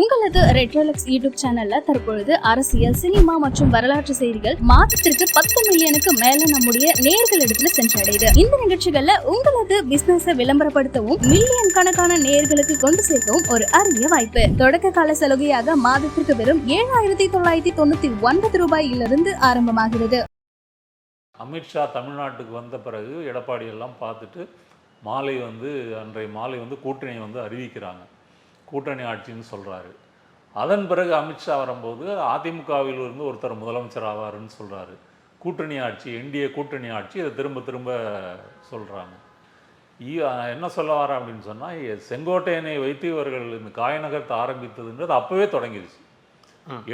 உங்களது ரெட்ரோலக்ஸ் யூடியூப் சேனல்ல தற்பொழுது அரசியல் சினிமா மற்றும் வரலாற்று செய்திகள் மாதத்திற்கு பத்து மில்லியனுக்கு மேல நம்முடைய நேயர்களிடத்துல சென்றடையுது. இந்த நிகழ்ச்சிகள்ல உங்களது பிசினஸ் விளம்பரப்படுத்தவும் மில்லியன் கணக்கான நேர்களுக்கு கொண்டு சேர்க்கவும் ஒரு அரிய வாய்ப்பு. தொடக்க கால சலுகையாக மாதத்திற்கு வெறும் ஏழாயிரத்தி தொள்ளாயிரத்தி தொண்ணூத்தி ஒன்பது ரூபாயிலிருந்து ஆரம்பமாகிறது. அமித்ஷா தமிழ்நாட்டுக்கு வந்த பிறகு எடப்பாடி எல்லாம் பார்த்துட்டு மாலை வந்து அன்றைய மாலை வந்து கூட்டணி வந்து அறிவிக்கிறாங்க. கூட்டணி ஆட்சின்னு சொல்கிறாரு அதன் பிறகு அமித்ஷா வரும்போது அதிமுகவில் இருந்து ஒருத்தர் முதலமைச்சர் ஆவாருன்னு சொல்கிறாரு கூட்டணி ஆட்சி என்டிஏ கூட்டணி ஆட்சி இதை திரும்ப திரும்ப சொல்கிறாங்க என்ன சொல்ல வரேன் அப்படின்னு சொன்னால் செங்கோட்டையனை வைத்து இவர்கள் இந்த காயநகரத்தை ஆரம்பித்ததுன்றது அப்போவே தொடங்கிடுச்சு.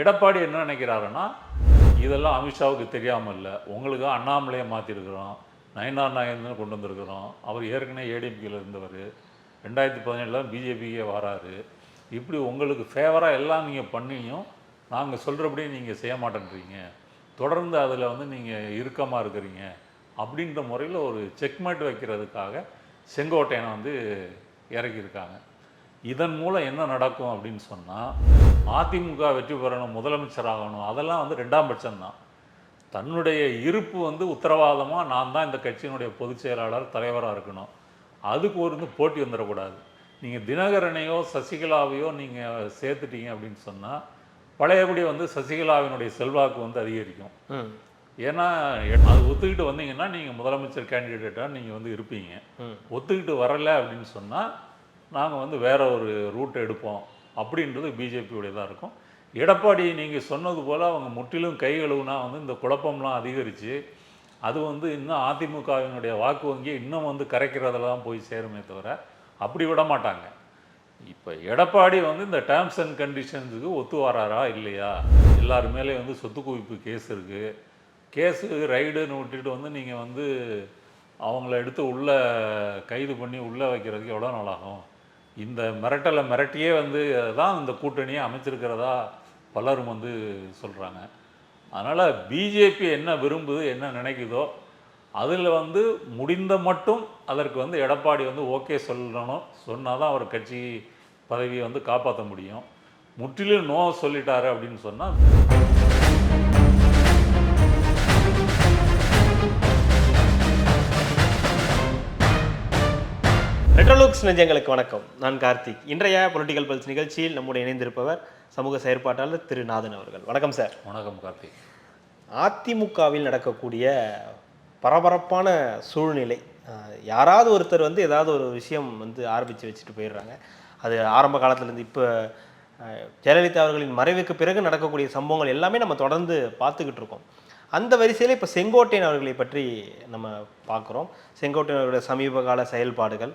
எடப்பாடி என்ன நினைக்கிறாருன்னா இதெல்லாம் அமித்ஷாவுக்கு தெரியாமல் இல்லை உங்களுக்கு அண்ணாமலையை மாற்றிருக்கிறோம் நயனார் நாயந்தன் கொண்டு வந்திருக்கிறோம். அவர் ஏற்கனவே ஏடிஎம்கேல இருந்தவர். ரெண்டாயிரத்தி பதினேழில் பிஜேபிக்கே வராரு. இப்படி உங்களுக்கு ஃபேவராக எல்லாம் நீங்கள் பண்ணியும் நாங்கள் சொல்கிறபடி நீங்கள் செய்ய மாட்டேன்றீங்க. தொடர்ந்து அதில் வந்து நீங்கள் இறுக்கமாக இருக்கிறீங்க. அப்படின்ற முறையில் ஒரு செக்மேட் வைக்கிறதுக்காக செங்கோட்டையனை வந்து இறக்கியிருக்காங்க. இதன் மூலம் என்ன நடக்கும் அப்படின்னு சொன்னால் அதிமுக வெற்றி பெறணும் முதலமைச்சர் ஆகணும் அதெல்லாம் வந்து ரெண்டாம் பட்சம்தான். தன்னுடைய இருப்பு வந்து உத்தரவாதமாக நான் தான் இந்த கட்சியினுடைய பொதுச் செயலாளர் தலைவராக இருக்கணும். அதுக்கு ஒரு வந்து போட்டி வந்துடக்கூடாது. நீங்கள் தினகரனையோ சசிகலாவையோ நீங்கள் சேர்த்துட்டீங்க அப்படின்னு சொன்னால் பழையபடி வந்து சசிகலாவினுடைய செல்வாக்கு வந்து அதிகரிக்கும். ஏன்னா அது ஒத்துக்கிட்டு வந்தீங்கன்னா நீங்கள் முதலமைச்சர் கேண்டிடேட்டாக நீங்கள் வந்து இருப்பீங்க. ஒத்துக்கிட்டு வரலை அப்படின்னு சொன்னால் நாங்கள் வந்து வேற ஒரு ரூட் எடுப்போம். அப்படின்றது பிஜேபியுடையதாக இருக்கும். எடப்பாடி நீங்கள் சொன்னது போல் அவங்க முற்றிலும் கை கழுவுனா வந்து இந்த குழப்பம்லாம் அதிகரித்து அது வந்து இன்னும் அதிமுகவினுடைய வாக்கு வங்கி இன்னும் வந்து கரைக்கிறதுல தான் போய் சேருமே தவிர அப்படி விட மாட்டாங்க. இப்போ எடப்பாடி வந்து இந்த டேர்ம்ஸ் அண்ட் கண்டிஷன்ஸுக்கு ஒத்து வராரா இல்லையா? எல்லார் மேலே வந்து சொத்து குவிப்பு கேஸ் இருக்குது கேஸு ரைடுன்னு விட்டுட்டு வந்து நீங்கள் வந்து அவங்கள எடுத்து உள்ளே கைது பண்ணி உள்ளே வைக்கிறதுக்கு எவ்வளோ நாளாகும் இந்த மிரட்டலை மிரட்டியே வந்து தான் இந்த கூட்டணியை அமைச்சிருக்கிறதா பலரும் வந்து சொல்கிறாங்க அதனால் பிஜேபி என்ன விரும்புது என்ன நினைக்குதோ அதில் வந்து முடிந்த மட்டும் அதற்கு வந்து எடப்பாடி வந்து ஓகே சொல்லணும். சொன்னால் தான் அவர் கட்சி பதவியை வந்து காப்பாற்ற முடியும். முற்றிலும் நோ சொல்லிட்டாரு அப்படின்னு சொன்னால் ரெட்ரோலுக்ஸ் நெஞ்சங்களுக்கு வணக்கம். நான் கார்த்திக். இன்றைய பொலிட்டிக்கல் பல்ஸ் நிகழ்ச்சியில் நம்முடைய இணைந்திருப்பவர் சமூக செயற்பாட்டாளர் திரு நாதன் அவர்கள். வணக்கம் சார் வணக்கம் கார்த்திக். அதிமுகவில் நடக்கக்கூடிய பரபரப்பான சூழ்நிலை. யாராவது ஒருத்தர் வந்து ஏதாவது ஒரு விஷயம் வந்து ஆரம்பித்து வச்சுட்டு போயிடுறாங்க. அது ஆரம்ப காலத்துலேருந்து இப்போ ஜெயலலிதா அவர்களின் மறைவுக்கு பிறகு நடக்கக்கூடிய சம்பவங்கள் எல்லாமே நம்ம தொடர்ந்து பார்த்துக்கிட்டு இருக்கோம். அந்த வரிசையில் இப்போ செங்கோட்டையன் அவர்களை பற்றி நம்ம பார்க்குறோம். செங்கோட்டையன் அவர்களுடைய சமீப கால செயல்பாடுகள்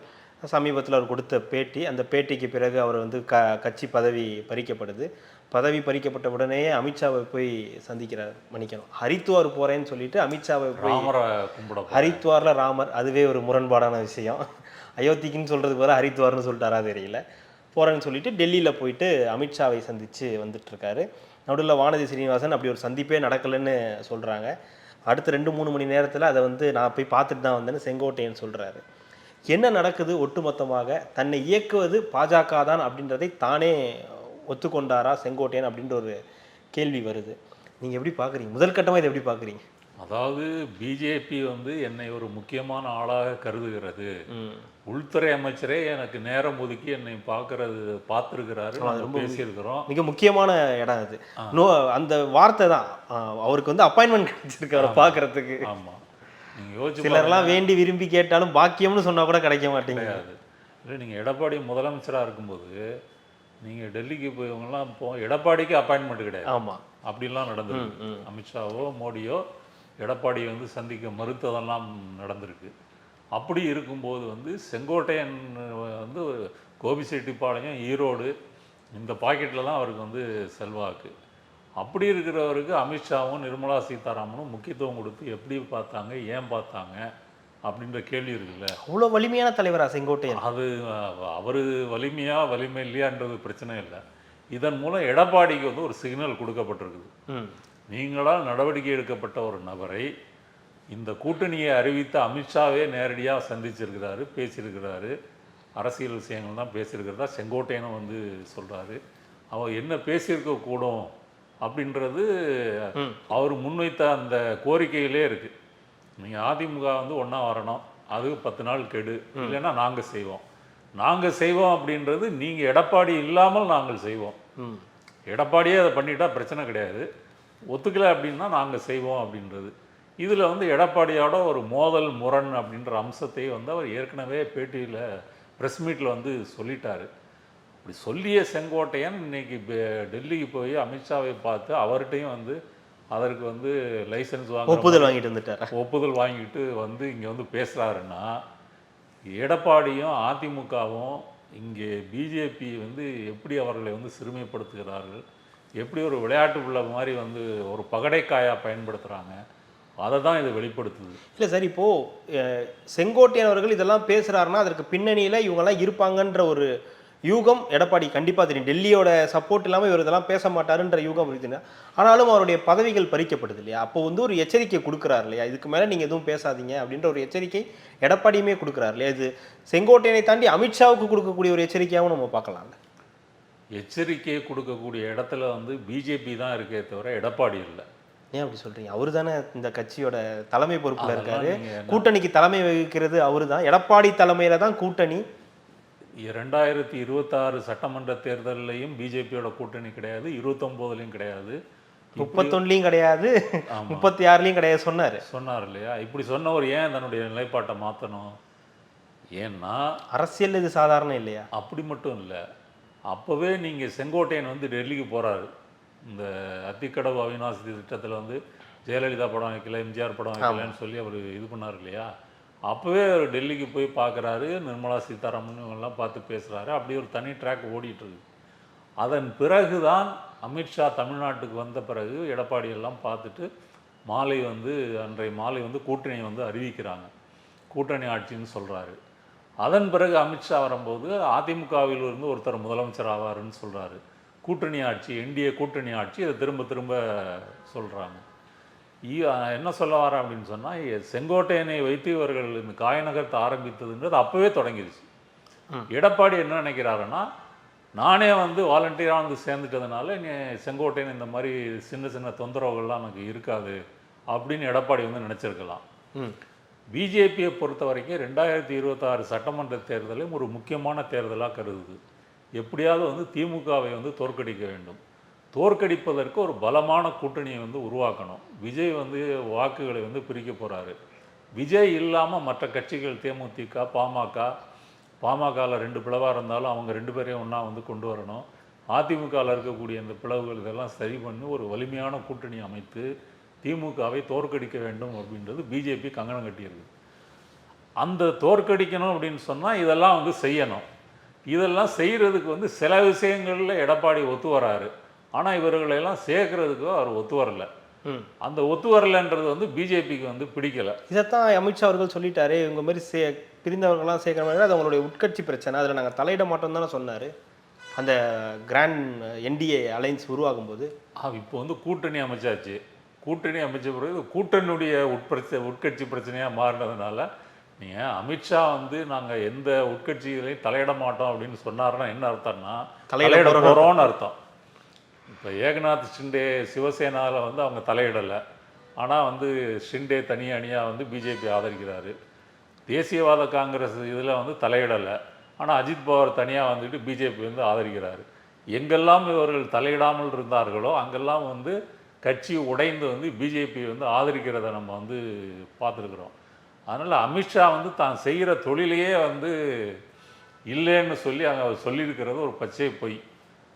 சமீபத்தில் அவர் கொடுத்த பேட்டி அந்த பேட்டிக்கு பிறகு அவர் வந்து க கட்சி பதவி பறிக்கப்படுது. பதவி பறிக்கப்பட்ட உடனேயே அமித்ஷாவை போய் சந்திக்கிறார் மன்னிக்கணும். ஹரித்துவார் போகிறேன்னு சொல்லிட்டு அமித்ஷாவை போய் ராமரை கும்பிட. ஹரித்வாரில் ராமர் அதுவே ஒரு முரண்பாடான விஷயம். அயோத்திக்குன்னு சொல்கிறது போல ஹரித்வார்னு சொல்லிட்டாரா தெரியல. போகிறேன்னு சொல்லிட்டு டெல்லியில் போயிட்டு அமித்ஷாவை சந்தித்து வந்துட்டுருக்காரு. நடுவில் வானதி சீனிவாசன் அப்படி ஒரு சந்திப்பே நடக்கலைன்னு சொல்கிறாங்க அடுத்த ரெண்டு மூணு மணி நேரத்தில் அதை வந்து நான் போய் பார்த்துட்டு தான் வந்தேன்னு செங்கோட்டையன் சொல்கிறாரு என்ன நடக்குது? ஒட்டுமொத்தமாக தன்னை இயக்குவது பாஜக தான் அப்படின்றதை தானே ஒத்துக்கொண்டாரா செங்கோட்டையன் அப்படின்ற ஒரு கேள்வி வருது. நீங்கள் எப்படி பார்க்குறீங்க முதல் கட்டமாக இதை எப்படி பார்க்குறீங்க அதாவது பிஜேபி வந்து என்னை ஒரு முக்கியமான ஆளாக கருதுகிறது. உள்துறை அமைச்சரே எனக்கு நேரம் ஒதுக்கி என்னை பார்க்கறது பார்த்துருக்கிறாரு. ரொம்ப பேசியிருக்கிறோம். மிக முக்கியமான இடம் அது. நோ அந்த வார்த்தை தான். அவருக்கு வந்து அப்பாயின்மெண்ட் கிடைச்சிருக்கு அவரை பார்க்கறதுக்கு ஆமாம் நீங்கள் யோசிச்சு சிலர்லாம் வேண்டி விரும்பி கேட்டாலும் பாக்கியம்னு சொன்னா கூட கிடைக்க மாட்டேங்குது. இல்லை நீங்கள் எடப்பாடி முதலமைச்சராக இருக்கும்போது நீங்கள் டெல்லிக்கு போயவங்கலாம் இப்போ எடப்பாடிக்கு அப்பாயின்மெண்ட் கிடையாது. ஆமா. அப்படிலாம் நடந்திருக்கு. அமித்ஷாவோ மோடியோ எடப்பாடியை வந்து சந்திக்க மறுத்ததெல்லாம் நடந்திருக்கு. அப்படி இருக்கும்போது வந்து செங்கோட்டையன் வந்து கோபிச்செட்டிப்பாளையம் ஈரோடு இந்த பாக்கெட்டில் தான் அவருக்கு வந்து செல்வாக்கு. அப்படி இருக்கிறவருக்கு அமித்ஷாவும் நிர்மலா சீதாராமனும் முக்கியத்துவம் கொடுத்து எப்படி பார்த்தாங்க ஏன் பார்த்தாங்க அப்படின்ற கேள்வி இருக்குல்ல? அவ்வளோ வலிமையான தலைவரா செங்கோட்டையன்? அது அவர் வலிமையா வலிமை இல்லையான்றது பிரச்சனை இல்லை. இதன் மூலம் எடப்பாடிக்கு வந்து ஒரு சிக்னல் கொடுக்கப்பட்டிருக்குது. நீங்களால் நடவடிக்கை எடுக்கப்பட்ட ஒரு நபரை இந்த கூட்டணியை அறிவித்த அமித்ஷாவே நேரடியாக சந்திச்சிருக்கிறாரு பேசியிருக்கிறாரு. அரசியல் விஷயங்கள் தான் பேசியிருக்கிறதா செங்கோட்டையனும் வந்து சொல்கிறாரு அவர் என்ன பேசியிருக்க கூடும் அப்படின்றது. அவர் முன்வைத்த அந்த கோரிக்கையிலே இருக்கு. நீங்கள் அதிமுக வந்து ஒன்றா வரணும். அது பத்து நாள் கெடு. இல்லைன்னா நாங்கள் செய்வோம். நாங்கள் செய்வோம் அப்படின்றது நீங்கள் எடப்பாடி இல்லாமல் நாங்கள் செய்வோம். எடப்பாடியே அதை பண்ணிட்டா பிரச்சனை கிடையாது. ஒத்துக்கலை அப்படின்னா நாங்கள் செய்வோம் அப்படின்றது. இதில் வந்து எடப்பாடியோட ஒரு மோதல் முரண் அப்படின்ற அம்சத்தை வந்து அவர் ஏற்கனவே பேட்டியில் ப்ரெஸ் மீட்டில் வந்து சொல்லிட்டாரு. அப்படி சொல்லிய செங்கோட்டையன் இன்னைக்கு டெல்லிக்கு போய் அமித்ஷாவை பார்த்து அவர்கிட்டையும் வந்து அதற்கு வந்து லைசன்ஸ் வாங்க ஒப்புதல் வாங்கிட்டு வந்துட்டார். ஒப்புதல் வாங்கிட்டு வந்து இங்கே வந்து பேசுகிறாருன்னா எடப்பாடியும் அதிமுகவும் இங்கே பிஜேபி வந்து எப்படி அவர்களை வந்து சிறுமைப்படுத்துகிறார்கள் எப்படி ஒரு விளையாட்டு பிள்ளை மாதிரி வந்து ஒரு பகடைக்காயாக பயன்படுத்துகிறாங்க அதை தான் இது வெளிப்படுத்துது. இல்லை சார் இப்போ அஹ், செங்கோட்டையன் அவர்கள் இதெல்லாம் பேசுறாருன்னா அதற்கு பின்னணியில் இவங்கெல்லாம் இருப்பாங்கன்ற ஒரு யூகம் எடப்பாடி கண்டிப்பாக தெரியும். டெல்லியோட சப்போர்ட் இல்லாமல் இவர் இதெல்லாம் பேச மாட்டாருன்ற யூகம் இருக்குதுன்னா ஆனாலும் அவருடைய பதவிகள் பறிக்கப்படுது இல்லையா? அப்போ வந்து ஒரு எச்சரிக்கை கொடுக்குறாரு இல்லையா? இதுக்கு மேலே நீங்கள் எதுவும் பேசாதீங்க அப்படின்ற ஒரு எச்சரிக்கை எடப்பாடியுமே கொடுக்குறாரு இல்லையா? இது செங்கோட்டையனை தாண்டி அமித்ஷாவுக்கு கொடுக்கக்கூடிய ஒரு எச்சரிக்கையாகவும் நம்ம பார்க்கலாம்ல எச்சரிக்கையை கொடுக்கக்கூடிய இடத்துல வந்து பிஜேபி தான் இருக்கே தவிர எடப்பாடி இல்லை. ஏன் அப்படி சொல்றீங்க? அவர் தானே இந்த கட்சியோட தலைமை பொறுப்புல இருக்காரு. கூட்டணிக்கு தலைமை வகிக்கிறது அவரு தான். எடப்பாடி தலைமையில தான் கூட்டணி. ரெண்டாயிரத்தி இருபத்தாறு சட்டமன்ற தேர்தல்லையும் பிஜேபியோட கூட்டணி கிடையாது இருபத்தொம்போதுலையும் கிடையாது. முப்பத்தொன்னுலையும் கிடையாது. முப்பத்தி ஆறுலையும் கிடையாது சொன்னாரு. சொன்னார் இல்லையா? இப்படி சொன்னவர் ஏன் தன்னுடைய நிலைப்பாட்டை மாற்றணும் ஏன்னா அரசியல் இது சாதாரணம் இல்லையா? அப்படி மட்டும் இல்லை அப்போவே நீங்கள் செங்கோட்டையன் வந்து டெல்லிக்கு போகிறாரு இந்த அத்திக்கடவு அவிநாசி திட்டத்தில் வந்து ஜெயலலிதா படம் வைக்கல எம்ஜிஆர் படம் வைக்கலன்னு சொல்லி அவர் இது பண்ணார் இல்லையா? அப்போவே அவர் டெல்லிக்கு போய் பார்க்குறாரு நிர்மலா சீதாராமன் இவங்கெல்லாம் பார்த்து பேசுகிறாரு அப்படி ஒரு தனி ட்ராக் ஓடிட்டுருக்கு. அதன் பிறகு தான் அமித்ஷா தமிழ்நாட்டுக்கு வந்த பிறகு எடப்பாடி எல்லாம் பார்த்துட்டு மாலை வந்து அன்றைய மாலை வந்து கூட்டணியை வந்து அறிவிக்கிறாங்க. கூட்டணி ஆட்சின்னு சொல்கிறாரு அதன் பிறகு அமித்ஷா வரும்போது அதிமுகவில் இருந்து ஒருத்தர் முதலமைச்சர் ஆவாருன்னு சொல்கிறாரு கூட்டணி ஆட்சி என்டிஏ கூட்டணி ஆட்சி இதை திரும்ப திரும்ப சொல்கிறாங்க என்ன சொல்ல வரேன் அப்படின்னு சொன்னால் செங்கோட்டையனை வைத்து இவர்கள் இந்த காய நகர்த்த ஆரம்பித்ததுன்றது அப்போவே தொடங்கிடுச்சு எடப்பாடி என்ன நினைக்கிறாருன்னா நானே வந்து வாலண்டியராக வந்து சேர்ந்துட்டதுனால நீ செங்கோட்டையன் இந்த மாதிரி சின்ன சின்ன தொந்தரவுகள்லாம் எனக்கு இருக்காது அப்படின்னு எடப்பாடி வந்து நினச்சிருக்கலாம். பிஜேபியை பொறுத்த வரைக்கும் ரெண்டாயிரத்தி இருபத்தாறு சட்டமன்ற தேர்தலையும் ஒரு முக்கியமான தேர்தலாக கருதுது. எப்படியாவது வந்து திமுகவை வந்து தோற்கடிக்க வேண்டும். தோற்கடிப்பதற்கு ஒரு பலமான கூட்டணியை வந்து உருவாக்கணும். விஜய் வந்து வாக்குகளை வந்து பிரிக்க போகிறாரு விஜய் இல்லாமல் மற்ற கட்சிகள் தேமுதிக பாமக பாமகவில் ரெண்டு பிளவாக இருந்தாலும் அவங்க ரெண்டு பேரையும் ஒன்றா வந்து கொண்டு வரணும். அதிமுகவில் இருக்கக்கூடிய இந்த பிளவுகள் இதெல்லாம் சரி பண்ணி ஒரு வலிமையான கூட்டணி அமைத்து திமுகவை தோற்கடிக்க வேண்டும் அப்படின்றது பிஜேபி கங்கணம் கட்டியிருக்கு. அந்த தோற்கடிக்கணும் அப்படின்னு சொன்னால் இதெல்லாம் வந்து செய்யணும். இதெல்லாம் செய்கிறதுக்கு வந்து சில விஷயங்களில் எடப்பாடி ஒத்து வராரு. ஆனால் இவர்களெல்லாம் சேர்க்கறதுக்கு அவர் ஒத்து வரல. அந்த ஒத்து வரலைன்றது வந்து பிஜேபிக்கு வந்து பிடிக்கல. இதைத்தான் அமித்ஷா அவர்கள் சொல்லிட்டாரு இவங்க மாதிரி சே பிரிந்தவர்கள்லாம் சேர்க்கிற மாதிரி அது அவங்களுடைய உட்கட்சி பிரச்சனை. அதில் நாங்கள் தலையிட மாட்டோம் தானே சொன்னார். அந்த கிராண்ட் என்டிஏ அலைன்ஸ் உருவாகும் போது ஆ இப்போ வந்து கூட்டணி அமைச்சாச்சு. கூட்டணி அமைச்ச பிறகு உட்கட்சியினுடைய உட்பிரச்ச உட்கட்சி பிரச்சனையாக மாறினதுனால நீங்கள் அமித்ஷா வந்து நாங்கள் எந்த உட்கட்சிகளையும் தலையிட மாட்டோம் அப்படின்னு சொன்னாருன்னா என்ன அர்த்தம்னா தலையிட போகிறோம்னு அர்த்தம். இப்போ ஏகநாத் ஷிண்டே சிவசேனாவில் வந்து அவங்க தலையிடலை. ஆனால் வந்து ஷிண்டே தனி அணியாக வந்து பிஜேபி ஆதரிக்கிறாரு. தேசியவாத காங்கிரஸ் இதில் வந்து தலையிடலை. ஆனால் அஜித் பவார் தனியாக வந்துட்டு பிஜேபி வந்து ஆதரிக்கிறாரு. எங்கெல்லாம் இவர்கள் தலையிடாமல் இருந்தார்களோ அங்கெல்லாம் வந்து கட்சி உடைந்து வந்து பிஜேபி வந்து ஆதரிக்கிறத நம்ம வந்து பார்த்துருக்குறோம். அதனால் அமித்ஷா வந்து தான் செய்கிற தொழிலையே வந்து இல்லைன்னு சொல்லி அங்கே அவர் சொல்லியிருக்கிறது ஒரு பச்சை பொய்.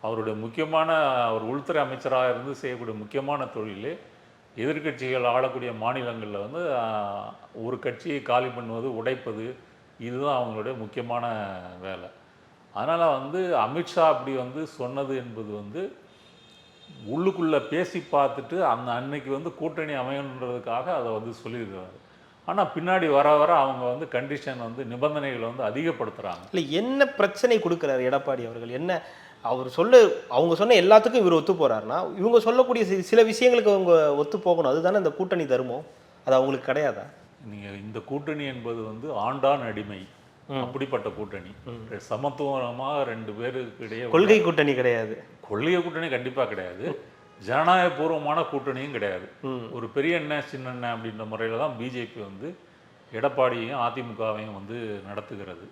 அவருடைய முக்கியமான அவர் உள்துறை அமைச்சராக இருந்து செய்யக்கூடிய முக்கியமான தொழில் எதிர்க்கட்சிகள் ஆளக்கூடிய மாநிலங்களில் வந்து ஒரு கட்சியை காலி பண்ணுவது உடைப்பது இதுதான் அவங்களுடைய முக்கியமான வேலை. அதனால் வந்து அமித்ஷா அப்படி வந்து சொன்னது என்பது வந்து உள்ளுக்குள்ளே பேசி பார்த்துட்டு அந்த அன்னைக்கு வந்து கூட்டணி அமையணுன்றதுக்காக அதை வந்து சொல்லியிருக்கிறாரு. ஆனால் பின்னாடி வர வர அவங்க வந்து கண்டிஷன் வந்து நிபந்தனைகளை வந்து அதிகப்படுத்துகிறாங்க இல்லை என்ன பிரச்சனை கொடுக்குறாரு எடப்பாடி அவர்கள்? என்ன அவர் சொல்ல அவங்க சொன்ன எல்லாத்துக்கும் இவர் ஒத்து போறாருன்னா இவங்க சொல்லக்கூடிய சில விஷயங்களுக்கு அவங்க ஒத்து போகணும். அதுதானே இந்த கூட்டணி தருமம்? அது அவங்களுக்கு கிடையாதா? நீங்கள் இந்த கூட்டணி என்பது வந்து ஆண்டான் அடிமை. அப்படிப்பட்ட கூட்டணி. சமத்துவமாக ரெண்டு பேருக்கு இடையே கொள்கை கூட்டணி கிடையாது. கொள்கை கூட்டணி கண்டிப்பாக கிடையாது. ஜனநாயகபூர்வமான கூட்டணியும் கிடையாது. ஒரு பெரிய அண்ணன் சின்ன அண்ணன் அப்படின்ற முறையில் தான் பிஜேபி வந்து எடப்பாடியையும் அதிமுகவையும் வந்து நடத்துகிறது.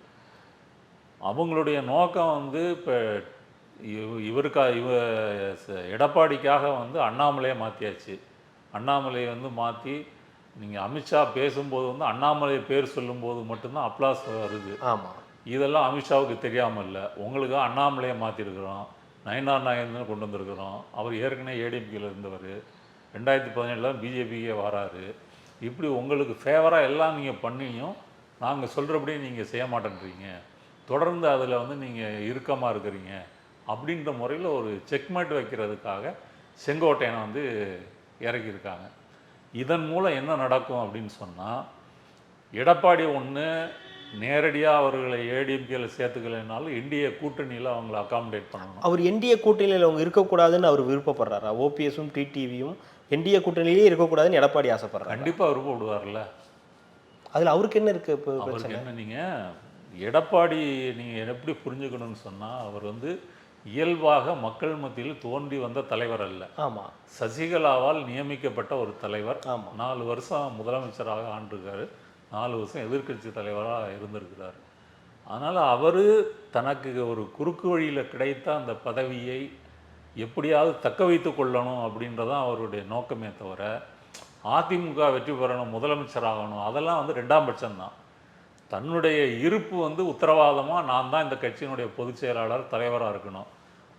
அவங்களுடைய நோக்கம் வந்து இப்போ இவருக்கா இவ எடப்பாடிக்காக வந்து அண்ணாமலையை மாற்றியாச்சு அண்ணாமலையை வந்து மாற்றி நீங்கள் அமித்ஷா பேசும்போது வந்து அண்ணாமலை பேர் சொல்லும்போது மட்டும்தான் அப்ளாஸ் வருது. ஆமா. இதெல்லாம் அமித்ஷாவுக்கு தெரியாமல் இல்லை. உங்களுக்கு அண்ணாமலையை மாற்றிருக்கிறோம் நயனார் நாயந்தன் கொண்டு வந்திருக்கிறோம். அவர் ஏற்கனவே ஏடிஎம்கேல இருந்தவர். ரெண்டாயிரத்தி பதினேழில் பிஜேபிக்கே வராரு. இப்படி உங்களுக்கு ஃபேவராக எல்லாம் நீங்கள் பண்ணியும் நாங்கள் சொல்கிறபடி நீங்கள் செய்ய மாட்டேன்றீங்க. தொடர்ந்து அதில் வந்து நீங்கள் இறுக்கமாக இருக்கிறீங்க. அப்படின்ற முறையில் ஒரு செக்மேட் வைக்கிறதுக்காக செங்கோட்டையனை வந்து இறக்கியிருக்காங்க. இதன் மூலம் என்ன நடக்கும் அப்படின்னு சொன்னால் எடப்பாடி ஒன்று நேரடியாக அவர்களை ஏடிஎம்கேல சேர்த்துக்கலைனாலும் என்டிஏ கூட்டணியில் அவங்கள அகாமடேட் பண்ணணும். அவர் என்டிஏ கூட்டணியில் அவங்க இருக்கக்கூடாதுன்னு அவர் விருப்பப்படுறாரா? ஓபிஎஸும் டிடிவியும் என்டிஏ கூட்டணியிலேயே இருக்கக்கூடாதுன்னு எடப்பாடி ஆசைப்படுறாரு? கண்டிப்பாக விருப்பப்படுவார்ல. அதுல அவருக்கு என்ன இருக்கு இப்போ அவருக்கு என்ன நீங்கள் எடப்பாடி நீங்கள் எப்படி புரிஞ்சுக்கணும்னு சொன்னால் அவர் வந்து இயல்பாக மக்கள் மத்தியில் தோன்றி வந்த தலைவர் அல்ல. ஆமா. சசிகலாவால் நியமிக்கப்பட்ட ஒரு தலைவர். ஆமா. நாலு வருஷம் முதலமைச்சராக ஆண்டிருக்காரு. நாலு வருஷம் எதிர்க்கட்சி தலைவராக இருந்திருக்கிறார். அதனால் அவர் தனக்கு ஒரு குறுக்கு வழியில் கிடைத்த அந்த பதவியை எப்படியாவது தக்க வைத்து கொள்ளணும் அப்படின்றதான் அவருடைய நோக்கமே தவிர அதிமுக வெற்றி பெறணும் முதலமைச்சராகணும் அதெல்லாம் வந்து ரெண்டாம் பட்சம்தான். தன்னுடைய இருப்பு வந்து உத்தரவாதமாக நான் தான் இந்த கட்சியினுடைய பொதுச் செயலாளர் தலைவராக இருக்கணும்.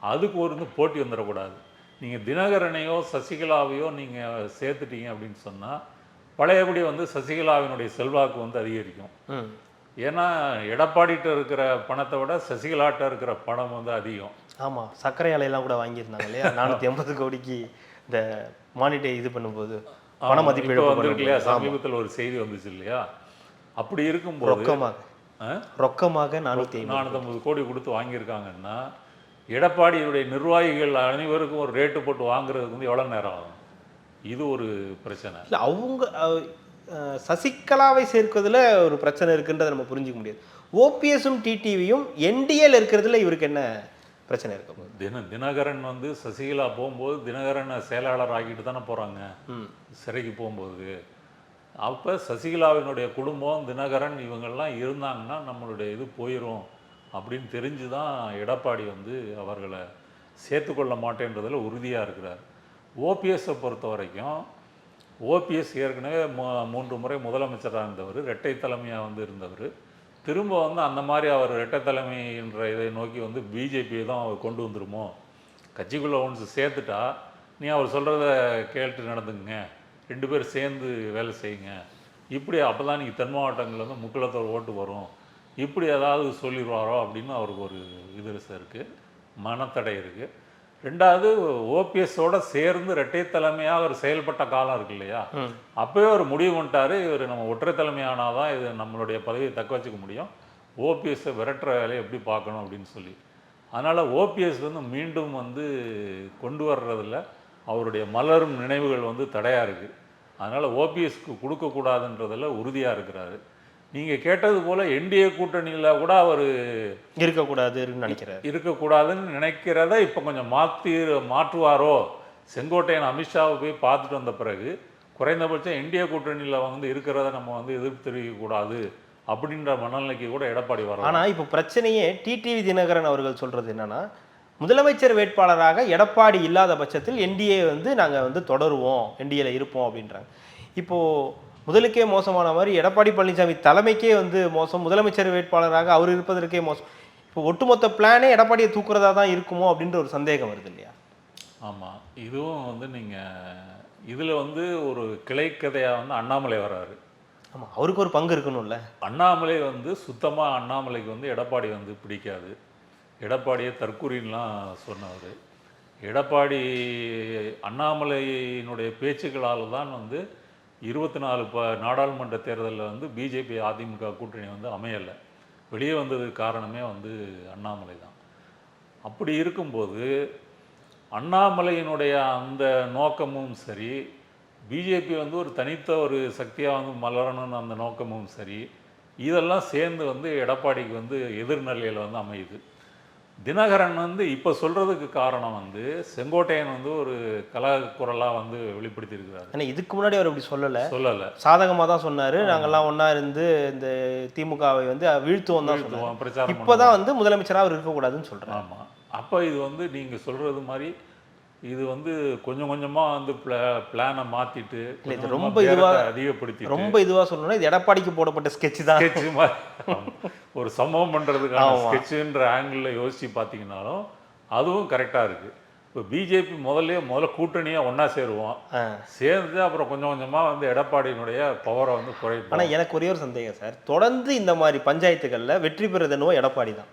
அதுக்கு ஒரு வந்து போட்டி வந்துடக்கூடாது. நீங்கள் தினகரனையோ சசிகலாவையோ நீங்கள் சேர்த்துட்டீங்க அப்படின்னு சொன்னால் பழையபடி வந்து சசிகலாவினுடைய செல்வாக்கு வந்து அதிகரிக்கும். ஏன்னா எடப்பாடிட்ட இருக்கிற பணத்தை விட சசிகலாட்ட இருக்கிற பணம் வந்து அதிகம். ஆமா சர்க்கரை ஆலையெல்லாம் கூட வாங்கியிருந்தாங்க இல்லையா? நானூற்றி எண்பது கோடிக்கு இந்த மானிட்டை இது பண்ணும்போது பண மதிப்பீடு வந்திருக்கு இல்லையா. சமீபத்தில் ஒரு செய்தி வந்துச்சு இல்லையா? அப்படி இருக்கும்போது ரொக்கமாக? ரொக்கமாக நானூற்றி ஐம்பது நானூற்றம்பது கோடி கொடுத்து வாங்கியிருக்காங்கன்னா எடப்பாடியுடைய நிர்வாகிகள் அனைவருக்கும் ஒரு ரேட்டு போட்டு வாங்குறதுக்கு வந்து எவ்வளோ நேரம் ஆகும்? இது ஒரு பிரச்சனை. இல்லை அவங்க சசிகலாவை சேர்க்கிறதுல ஒரு பிரச்சனை இருக்குன்றதை நம்ம புரிஞ்சுக்க முடியாது. ஓபிஎஸும் டிடிவியும் என்டிஏல இருக்கிறதுல இவருக்கு என்ன பிரச்சனை இருக்கு? தின தினகரன் வந்து சசிகலா போகும்போது தினகரனை செயலாளர் ஆக்கிட்டு தானே போகிறாங்க சிறைக்கு போகும்போது. அப்போ சசிகலாவினுடைய குடும்பம் தினகரன் இவங்கெல்லாம் இருந்தாங்கன்னா நம்மளுடைய இது போயிடும் அப்படின்னு தெரிஞ்சு தான் எடப்பாடி வந்து அவர்களை சேர்த்துக்கொள்ள மாட்டேன்றதில் உறுதியாக இருக்கிறார். ஓபிஎஸ்ஸை பொறுத்த வரைக்கும் ஓபிஎஸ் ஏற்கனவே மூன்று முறை முதலமைச்சராக இருந்தவர் இரட்டை தலைமையாக வந்து இருந்தவர். திரும்ப வந்து அந்த மாதிரி அவர் இரட்டை தலைமைன்ற இதை நோக்கி வந்து பிஜேபியை தான் அவர் கொண்டு வந்துருமோ? கட்சிக்குள்ளே ஒன்று சேர்த்துட்டா நீ அவர் சொல்கிறத கேட்டு நடந்துங்க ரெண்டு பேரும் சேர்ந்து வேலை செய்யுங்க. இப்படி அப்போ தான் நீங்கள் தென் மாவட்டங்களில் வந்து முக்குளத்தோர் ஓட்டு வரும். இப்படி ஏதாவது சொல்லிடுவாரோ அப்படின்னு அவருக்கு ஒரு இது இருக்குது மனத்தடை இருக்குது ரெண்டாவது ஓபிஎஸோட சேர்ந்து இரட்டை தலைமையாக அவர் செயல்பட்ட காலம் இருக்கு இல்லையா? ம். அப்போவே அவர் முடிவு பண்ணிட்டாரு இவர் நம்ம ஒற்றை தலைமையானால் தான் இது நம்மளுடைய பதவியை தக்க வச்சுக்க முடியும். ஓபிஎஸ்ஸை விரட்டுற வேலையை எப்படி பார்க்கணும் அப்படின்னு சொல்லி. அதனால் ஓபிஎஸ் வந்து மீண்டும் வந்து கொண்டு வர்றதில் அவருடைய மலரும் நினைவுகள் வந்து தடையாக இருக்குது அதனால் ஓபிஎஸ்க்கு கொடுக்கக்கூடாதுன்றதில் உறுதியாக இருக்கிறாரு. நீங்கள் கேட்டது போல் என்டிஏ கூட்டணியில் கூட அவர் இருக்கக்கூடாதுன்னு நினைக்கிறாரு. இருக்கக்கூடாதுன்னு நினைக்கிறத இப்போ கொஞ்சம் மாற்றி மாற்றுவாரோ? செங்கோட்டையன் அமித்ஷாவை போய் பார்த்துட்டு வந்த பிறகு குறைந்தபட்சம் இந்திய கூட்டணியில் வந்து இருக்கிறத நம்ம வந்து எதிர்ப்பு தெரிவிக்கக்கூடாது அப்படின்ற மனநிலைக்கு கூட எடப்பாடி வர ஆனா இப்போ பிரச்சனையே டிடிவி தினகரன் அவர்கள் சொல்றது என்னன்னா முதலமைச்சர் வேட்பாளராக எடப்பாடி இல்லாத பட்சத்தில் என்டிஏ வந்து நாங்க வந்து தொடருவோம் என்டிஏல இருப்போம் அப்படின்றாங்க. இப்போ முதலுக்கே மோசமான மாதிரி எடப்பாடி பழனிசாமி தலைமைக்கே வந்து மோசம். முதலமைச்சர் வேட்பாளராக அவர் இருப்பதற்கே மோசம். இப்போ ஒட்டுமொத்த பிளானே எடப்பாடியை தூக்குறதா தான் இருக்குமோ அப்படின்ற ஒரு சந்தேகம் வருது இல்லையா? ஆமாம் இதுவும் வந்து நீங்கள் இதில் வந்து ஒரு கிளைக்கதையாக வந்து அண்ணாமலை வராரு ஆமா. அவருக்கு ஒரு பங்கு இருக்கணும்ல. அண்ணாமலை வந்து சுத்தமாக அண்ணாமலைக்கு வந்து எடப்பாடி வந்து பிடிக்காது. எடப்பாடியை தற்கூரின்லாம் சொன்னவர். எடப்பாடி அண்ணாமலையினுடைய பேச்சுக்களால் தான் வந்து இருபத்தி நாலு ப நாடாளுமன்ற தேர்தலில் வந்து பிஜேபி அதிமுக கூட்டணி வந்து அமையலை. வெளியே வந்ததுக்கு காரணமே வந்து அண்ணாமலை தான். அப்படி இருக்கும்போது அண்ணாமலையினுடைய அந்த நோக்கமும் சரி பிஜேபி வந்து ஒரு தனித்த ஒரு சக்தியாக வந்து மலரணும்னு அந்த நோக்கமும் சரி இதெல்லாம் சேர்ந்து வந்து எடப்பாடிக்கு வந்து எதிர்நிலையில் வந்து அமையுது. தினகரன் வந்து இப்போ சொல்கிறதுக்கு காரணம் வந்து செங்கோட்டையன் வந்து ஒரு கலகுரலாக வந்து வெளிப்படுத்தியிருக்கிறாரு. ஆனால் இதுக்கு முன்னாடி அவர் அப்படி சொல்லலை. சொல்லலை. சாதகமாக தான் சொன்னார். நாங்கள்லாம் ஒன்றா இருந்து இந்த திமுகவை வந்து வீழ்த்துவோம் தான் சொன்னார். பிரச்சாரம் இப்போ தான் வந்து முதலமைச்சராக அவர் இருக்கக்கூடாதுன்னு சொல்கிறார் ஆமாம் அப்போ இது வந்து நீங்கள் சொல்கிறது மாதிரி இது வந்து கொஞ்சம் கொஞ்சமாக வந்து பிளா பிளானை மாற்றிட்டு இல்ல, இது ரொம்ப இதுவா- அதிகப்படுத்தி ரொம்ப இதுவாக சொல்லணும்னா இது எடப்பாடிக்கு போடப்பட்ட ஸ்கெட்ச் தான் ஸ்கெட்ச் மாதிரி. ஒரு சம்பவம் பண்ணுறதுக்கான. ஸ்கெட்சுன்ற ஆங்கிளில் யோசித்து பார்த்தீங்கன்னாலும் அதுவும் கரெக்டாக இருக்குது இப்போ பிஜேபி முதல்ல முதல்ல கூட்டணியாக ஒன்றா சேருவோம். சேர்ந்து அப்புறம் கொஞ்சம் கொஞ்சமாக வந்து எடப்பாடியினுடைய பவரை வந்து குறைப்போம் ஆனால் எனக்கு ஒரே ஒரு சந்தேகம் சார் தொடர்ந்து இந்த மாதிரி பஞ்சாயத்துகளில் வெற்றி பெறுறது என்னவோ எடப்பாடி தான்.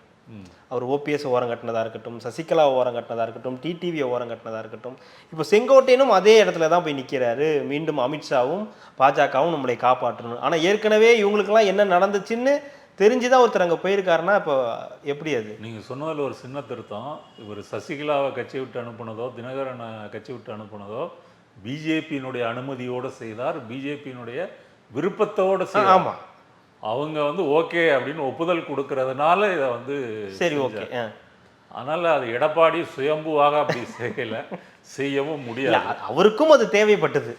அவர் ஓபிஎஸ் ஓரம் கட்டினதா இருக்கட்டும் சசிகலா ஓரம் கட்டினதா இருக்கட்டும் டிடிவி ஓரம் கட்டினதா இருக்கட்டும். இப்போ செங்கோட்டையனும் அதே இடத்துல தான் போய் நிற்கிறாரு மீண்டும் அமித்ஷாவும் பாஜகவும் நம்மளை காப்பாற்றணும். ஆனால் ஏற்கனவே இவங்களுக்கெல்லாம் என்ன நடந்துச்சுன்னு தெரிஞ்சு தான் ஒருத்தர் அங்கே போயிருக்காருன்னா இப்போ எப்படி அது? நீங்கள் சொன்னதில் ஒரு சின்ன திருத்தம். இவர் சசிகலாவை கட்சி விட்டு அனுப்புனதோ தினகரனை கட்சி விட்டு அனுப்புனதோ பிஜேபியினுடைய அனுமதியோடு செய்தார். பிஜேபியினுடைய விருப்பத்தோடு ஆமாம் அவங்க வந்து ஓகே அப்படின்னு ஒப்புதல் கொடுக்கறதுனால இதை வந்து சரி. ஓகே அதனால அது எடப்பாடி சுயம்புவாக அப்படி செய்யல. செய்யவும் முடியாது. அவருக்கும் அது தேவைப்பட்டது.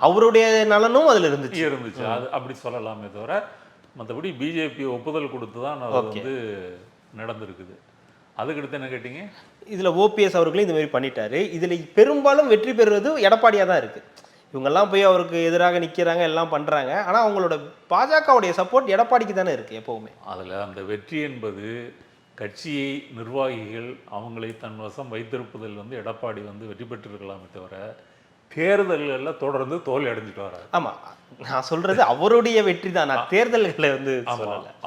அவருடைய நலனும் அதில் இருந்துச்சு. இருந்துச்சு. அது அப்படி சொல்லலாமே தவிர மற்றபடி பிஜேபி ஒப்புதல் கொடுத்து தான் அது. வந்து நடந்திருக்குது. அதுக்கடுத்து என்ன கேட்டீங்க? இதில் ஓபிஎஸ் அவர்களும் இந்த மாதிரி பண்ணிட்டாரு. இதில் பெரும்பாலும் வெற்றி பெறுவது எடப்பாடியாக தான் இருக்கு. இவங்கெல்லாம் போய் அவருக்கு எதிராக நிற்கிறாங்க எல்லாம் பண்ணுறாங்க ஆனால் அவங்களோட பாஜகவுடைய சப்போர்ட் எடப்பாடிக்கு தானே இருக்குது எப்போவுமே. அதில் அந்த வெற்றி என்பது கட்சியை நிர்வாகிகள் அவங்களை தன் வசம் வைத்திருப்பதில் வந்து எடப்பாடி வந்து வெற்றி பெற்றிருக்கலாமே தவிர தேர்தல்களில் தொடர்ந்து தோல்வி அடைஞ்சிட்டு வராரு. ஆமாம் நான் சொல்றது அவருடைய வெற்றி தான். நான் தேர்தல்களை வந்து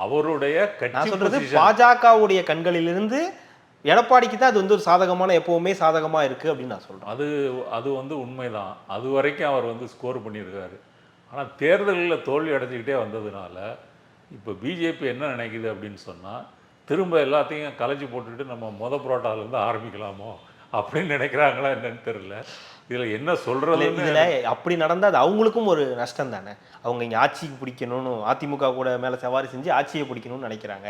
அவருடைய கட்சி சொல்றது பாஜகவுடைய கண்களிலிருந்து எடப்பாடிக்கு தான் அது வந்து ஒரு சாதகமான எப்பவுமே சாதகமாக இருக்குது அப்படின்னு நான் சொல்கிறேன் அது அது வந்து உண்மைதான். அது வரைக்கும் அவர் வந்து ஸ்கோர் பண்ணியிருக்காரு. ஆனால் தேர்தலில் தோல்வி அடைஞ்சிக்கிட்டே வந்ததுனால இப்போ பிஜேபி என்ன நினைக்குது அப்படின்னு சொன்னால் திரும்ப எல்லாத்தையும் கலைச்சி போட்டுட்டு நம்ம மொத புரோட்டாலேருந்து ஆரம்பிக்கலாமோ? அப்படின்னு நினைக்கிறாங்களா என்னன்னு தெரியல. இதில் என்ன இல்ல, சொல்கிறதுன்னு இதுல அப்படி நடந்தா அது அவங்களுக்கும் ஒரு நஷ்டம் தானே. அவங்க இங்க ஆட்சிக்கு பிடிக்கணும்னு அதிமுக கூட மேல சவாரி செஞ்சு ஆட்சியை பிடிக்கணும்னு நினைக்கிறாங்க.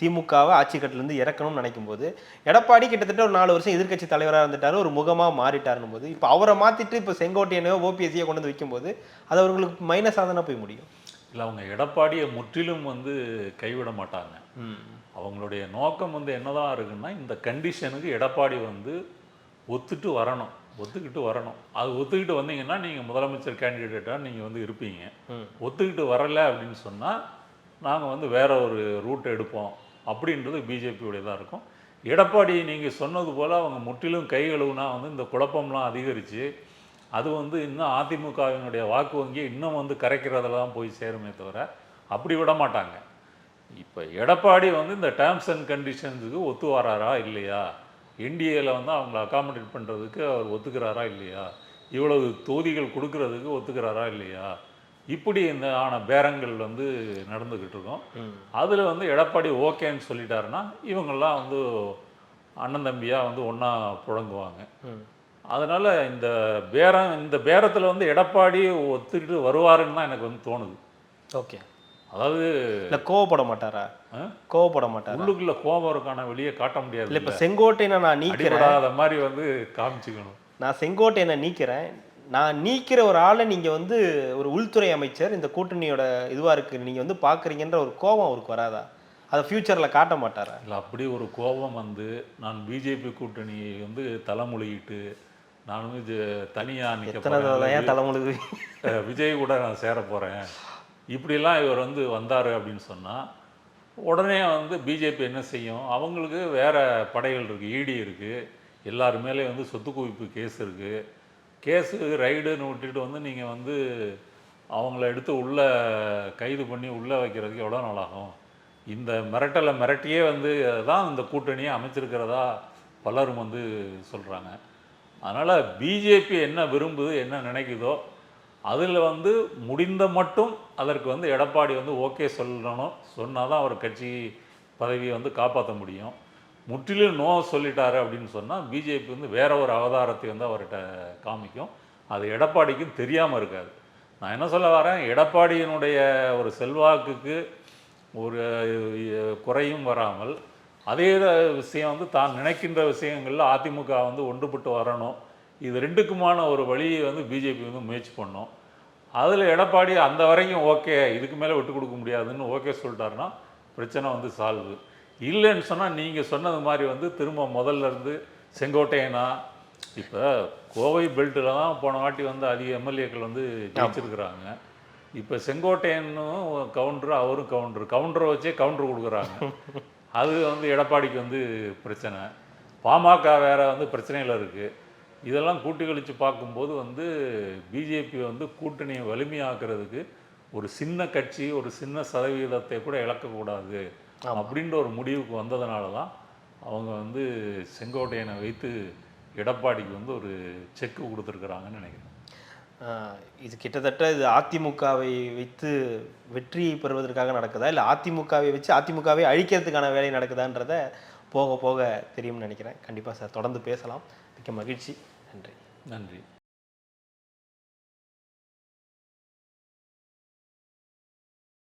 திமுகவை ஆட்சி கட்டிலிருந்து இறக்கணும்னு நினைக்கும் போது எடப்பாடி கிட்டத்தட்ட ஒரு நாலு வருஷம் எதிர்க்கட்சி தலைவராக இருந்துட்டாரு ஒரு முகமா மாறிட்டாருன்னு போது இப்போ அவரை மாத்திட்டு இப்போ செங்கோட்டையனையோ ஓபிஎஸ்சியோ கொண்டு வந்து வைக்கும்போது அது அவர்களுக்கு மைனஸாக தானே போய் முடியும். இல்லை அவங்க எடப்பாடியை முற்றிலும் வந்து கைவிட மாட்டாங்க. அவங்களுடைய நோக்கம் வந்து என்னதான் இருக்குன்னா இந்த கண்டிஷனுக்கு எடப்பாடி வந்து ஒத்துட்டு வரணும். ஒத்துக்கிட்டு வரணும். அது ஒத்துக்கிட்டு வந்தீங்கன்னா நீங்கள் முதலமைச்சர் கேண்டிடேட்டாக நீங்கள் வந்து இருப்பீங்க. ஒத்துக்கிட்டு வரலை அப்படின்னு சொன்னால் நாங்கள் வந்து வேற ஒரு ரூட் எடுப்போம். அப்படின்றது பிஜேபியுடையதாக இருக்கும். எடப்பாடி நீங்கள் சொன்னது போல் அவங்க முற்றிலும் கை கழுவுனா வந்து இந்த குழப்பம்லாம் அதிகரித்து அது வந்து இன்னும் அதிமுகவினுடைய வாக்கு வங்கியை இன்னும் வந்து கரைக்கிறதுல தான் போய் சேருமே தவிர அப்படி விட மாட்டாங்க. இப்போ எடப்பாடி வந்து இந்த டேர்ம்ஸ் அண்ட் கண்டிஷன்ஸுக்கு ஒத்து வராரா இல்லையா? என்டிஏல வந்து அவங்கள அகாமடேட் பண்ணுறதுக்கு அவர் ஒத்துக்கிறாரா இல்லையா? இவ்வளவு தொகுதிகள் கொடுக்கறதுக்கு ஒத்துக்கிறாரா இல்லையா? இப்படி இந்த ஆன பேரங்கள் வந்து நடந்துக்கிட்டு இருக்கோம். அதில் வந்து எடப்பாடி ஓகேன்னு சொல்லிட்டாருன்னா இவங்கெல்லாம் வந்து அண்ணன் தம்பியாக வந்து ஒன்றா புழங்குவாங்க. அதனால் இந்த பேரம் இந்த பேரத்தில் வந்து எடப்பாடி ஒத்துக்கிட்டு வருவாருன்னு தான் எனக்கு வந்து தோணுது. ஓகே. அதாவது இல்ல கோவப்பட மாட்டாரா? கோவப்பட மாட்டாரா உள்ளுக்குள்ள கோபம் இருக்கான வெளியே காட்ட இல்ல முடியாது இப்ப செங்கோட்டையனை நான் நீக்கிறேன். அடிபடாத மாதிரி வந்து காமிச்சுக்கணும். நான் செங்கோட்டையனை நீக்கிறேன். நான் நீக்கிற ஒரு ஆளை நீங்க வந்து ஒரு உள்துறை அமைச்சர் இந்த கூட்டணியோட இதுவா இருக்கு நீங்க வந்து பாக்குறீங்கன்ற ஒரு கோபம் அவருக்கு வராதா? அதை ஃபியூச்சர்ல காட்ட மாட்டாரா? இல்லை அப்படி ஒரு கோபம் வந்து நான் பிஜேபி கூட்டணியை வந்து தலைமொழிகிட்டு நான் வந்து ஜ- தனியா நிற்க அஹ் விஜய் கூட நான் சேர போகிறேன் இப்படிலாம் இவர் வந்து வந்தார் அப்படின்னு சொன்னால் உடனே வந்து பிஜேபி என்ன செய்யும்? அவங்களுக்கு வேறு படைகள் இருக்குது இடி இருக்குது எல்லார் மேலேயும் வந்து சொத்து குவிப்பு கேஸ் இருக்குது கேஸு ரைடுன்னு விட்டுட்டு வந்து நீங்கள் வந்து அவங்கள எடுத்து உள்ளே கைது பண்ணி உள்ளே வைக்கிறதுக்கு எவ்வளோ நாளாகும் இந்த மிரட்டலை மிரட்டியே வந்து தான் இந்த கூட்டணியை அமைச்சிருக்கிறதா பலரும் வந்து சொல்கிறாங்க அதனால் பிஜேபி என்ன விரும்புது என்ன நினைக்குதோ அதில் வந்து முடிந்த மட்டும் அதற்கு வந்து எடப்பாடி வந்து ஓகே சொல்லணும். சொன்னால் தான் அவர் கட்சி பதவியை வந்து காப்பாற்ற முடியும். முற்றிலும் நோ சொல்லிட்டாரு அப்படின்னு சொன்னால் பிஜேபி வந்து வேற ஒரு அவதாரத்தை வந்து அவர்கிட்ட காமிக்கும். அது எடப்பாடிக்கும் தெரியாமல் இருக்காது. நான் என்ன சொல்ல வரேன்? எடப்பாடியினுடைய ஒரு செல்வாக்குக்கு ஒரு குறையும் வராமல் அதே விஷயம் வந்து தான் நினைக்கின்ற விஷயங்களில் அதிமுக வந்து ஒன்றுபட்டு வரணும். இது ரெண்டுக்குமான ஒரு வழியை வந்து பிஜேபி வந்து முயற்சி பண்ணோம். அதில் எடப்பாடி அந்த வரைக்கும் ஓகே இதுக்கு மேலே விட்டு கொடுக்க முடியாதுன்னு ஓகே சொல்லிட்டாருன்னா பிரச்சனை வந்து சால்வு இல்லைன்னு சொன்னால் நீங்கள் சொன்னது மாதிரி வந்து திரும்ப முதல்ல இருந்து செங்கோட்டையனா இப்போ கோவை பெல்ட்டில் தான் போன வாட்டி வந்து அதிக எம்எல்ஏக்கள் வந்து ஜெயிச்சிருக்கிறாங்க. இப்போ செங்கோட்டையனும் கவுண்டர் அவரும் கவுண்டர் கவுண்டரை வச்சே கவுண்டர் கொடுக்குறாங்க. அது வந்து எடப்பாடிக்கு வந்து பிரச்சனை. பாமக வேற வந்து பிரச்சனையில் இருக்குது இதெல்லாம் கூட்டி கழித்து பார்க்கும்போது வந்து பிஜேபி வந்து கூட்டணியை வலிமையாக்குறதுக்கு ஒரு சின்ன கட்சி ஒரு சின்ன சதவீதத்தை கூட இழக்கக்கூடாது அப்படின்ற ஒரு முடிவுக்கு வந்ததுனால தான் அவங்க வந்து செங்கோட்டையனை வைத்து எடப்பாடிக்கு வந்து ஒரு செக்கு கொடுத்துருக்குறாங்கன்னு நினைக்கிறேன். இது கிட்டத்தட்ட இது அதிமுகவை வைத்து வெற்றி பெறுவதற்காக நடக்குதா? இல்லை அதிமுகவை வச்சு அதிமுகவை அழிக்கிறதுக்கான வேலை நடக்குதான்றத போக போக தெரியும்னு நினைக்கிறேன். கண்டிப்பாக சார் தொடர்ந்து பேசலாம். மிக்க மகிழ்ச்சி. நன்றி. நன்றி.